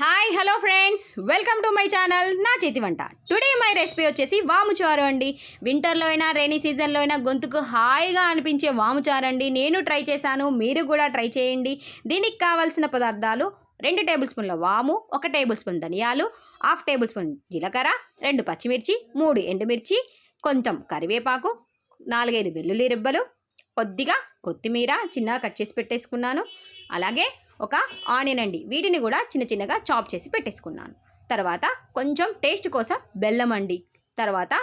Hi hello friends welcome to my channel నా చేతి వంట. టుడే మై రెసిపీ వచ్చేసి వాముచారు అండి. వింటర్లో అయినా రైనీ సీజన్లో అయినా గొంతుకు హాయిగా అనిపించే వాముచారు అండి. నేను ట్రై చేశాను మీరు కూడా ట్రై చేయండి. దీనికి కావాల్సిన పదార్థాలు రెండు టేబుల్ స్పూన్ల వాము ఒక టేబుల్ స్పూన్ ధనియాలు హాఫ్ టేబుల్ స్పూన్ జీలకర్ర రెండు పచ్చిమిర్చి మూడు ఎండుమిర్చి కొంచెం కరివేపాకు నాలుగైదు వెల్లుల్లి రెబ్బలు కొద్దిగా కొత్తిమీర చిన్నగా కట్ చేసి పెట్టేసుకున్నాను. అలాగే ఒక ఆనియన్ అండి. వీటిని కూడా చిన్న చిన్నగా చాప్ చేసి పెట్టేసుకున్నాను. తర్వాత కొంచెం టేస్ట్ కోసం బెల్లం అండి. తర్వాత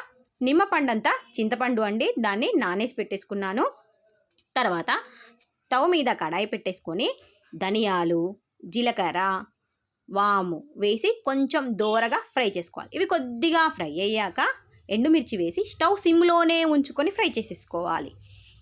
నిమ్మపండు అంతా చింతపండు అండి. దాన్ని నానేసి పెట్టేసుకున్నాను. తర్వాత స్టవ్ మీద కడాయి పెట్టేసుకొని ధనియాలు జీలకర్ర వాము వేసి కొంచెం దోరగా ఫ్రై చేసుకోవాలి. ఇవి కొద్దిగా ఫ్రై అయ్యాక ఎండుమిర్చి వేసి స్టవ్ సిమ్లోనే ఉంచుకొని ఫ్రై చేసేసుకోవాలి.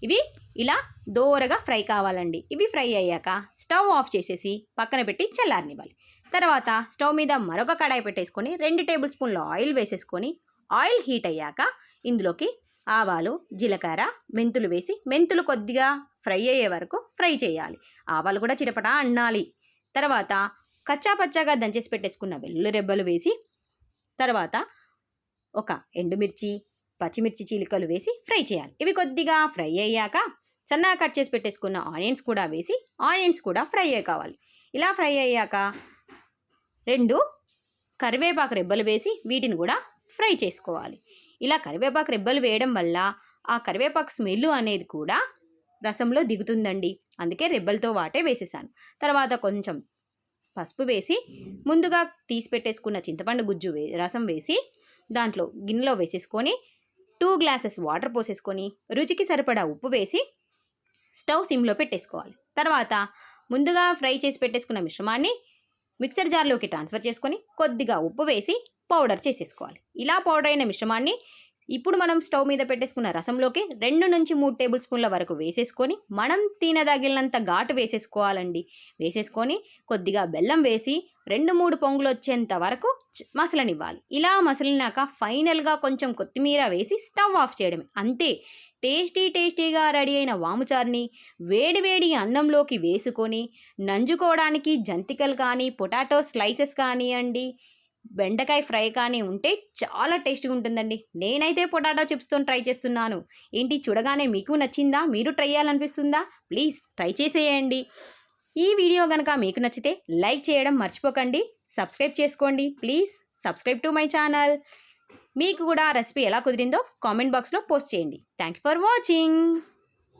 ఇవి ఇలా దోరగా ఫ్రై కావాలండి. ఇవి ఫ్రై అయ్యాక స్టవ్ ఆఫ్ చేసేసి పక్కన పెట్టి చల్లారనివ్వాలి. తర్వాత స్టవ్ మీద మరొక కడాయి పెట్టేసుకొని రెండు టేబుల్ స్పూన్ల ఆయిల్ వేసేసుకొని ఆయిల్ హీట్ అయ్యాక ఇందులోకి ఆవాలు జీలకర్ర మెంతులు వేసి మెంతులు కొద్దిగా ఫ్రై అయ్యే వరకు ఫ్రై చేయాలి. ఆవాలు కూడా చిటపట అన్నాలి. తర్వాత కచ్చా పచ్చాగా దంచేసి పెట్టేసుకున్న వెల్లుల్లి రెబ్బలు వేసి తర్వాత ఒక ఎండుమిర్చి పచ్చిమిర్చి చీలికలు వేసి ఫ్రై చేయాలి. ఇవి కొద్దిగా ఫ్రై అయ్యాక సన్నగా కట్ చేసి పెట్టేసుకున్న ఆనియన్స్ కూడా వేసి ఆనియన్స్ కూడా ఫ్రై అయ్యి కావాలి. ఇలా ఫ్రై అయ్యాక రెండు కరివేపాకు రెబ్బలు వేసి వీటిని కూడా ఫ్రై చేసుకోవాలి. ఇలా కరివేపాకు రెబ్బలు వేయడం వల్ల ఆ కరివేపాకు స్మెల్ అనేది కూడా రసంలో దిగుతుందండి. అందుకే రెబ్బలతో వాటే వేసేసాను. తర్వాత కొంచెం పసుపు వేసి ముందుగా తీసి పెట్టేసుకున్న చింతపండు గుజ్జు వే రసం వేసి దాంట్లో గిన్నెలో వేసేసుకొని టూ గ్లాసెస్ వాటర్ పోసేసుకొని రుచికి సరిపడా ఉప్పు వేసి స్టవ్ సిమ్లో పెట్టేసుకోవాలి. తర్వాత ముందుగా ఫ్రై చేసి పెట్టేసుకున్న మిశ్రమాన్ని మిక్సర్ జార్లోకి ట్రాన్స్ఫర్ చేసుకొని కొద్దిగా ఉప్పు వేసి పౌడర్ చేసేసుకోవాలి. ఇలా పౌడర్ అయిన మిశ్రమాన్ని ఇప్పుడు మనం స్టవ్ మీద పెట్టేసుకున్న రసంలోకి రెండు నుంచి మూడు టేబుల్ స్పూన్ల వరకు వేసేసుకొని మనం తినదగిలినంత ఘాటు వేసేసుకోవాలండి. వేసేసుకొని కొద్దిగా బెల్లం వేసి రెండు మూడు పొంగులు వచ్చేంత వరకు మసలనివ్వాలి. ఇలా మసలినాక ఫైనల్గా కొంచెం కొత్తిమీర వేసి స్టవ్ ఆఫ్ చేయడమే. అంతే. టేస్టీ టేస్టీగా రెడీ అయిన వాముచారుని వేడివేడి అన్నంలోకి వేసుకొని నంజుకోవడానికి జంతికలు కానీ పొటాటో స్లైసెస్ కానివ్వండి బెండకాయ ఫ్రై కానీ ఉంటే చాలా టేస్టీగా ఉంటుందండి. నేనైతే పొటాటో చిప్స్తో ట్రై చేస్తున్నాను. ఏంటి చూడగానే మీకు నచ్చిందా? మీరు ట్రై చేయాలనిపిస్తుందా? ప్లీజ్ ట్రై చేసేయండి. ఈ వీడియో కనుక మీకు నచ్చితే లైక్ చేయడం మర్చిపోకండి. సబ్స్క్రైబ్ చేసుకోండి. Please subscribe to my channel. మీకు కూడా ఆ రెసిపీ ఎలా కుదిరిందో కామెంట్ బాక్స్లో పోస్ట్ చేయండి. Thanks for watching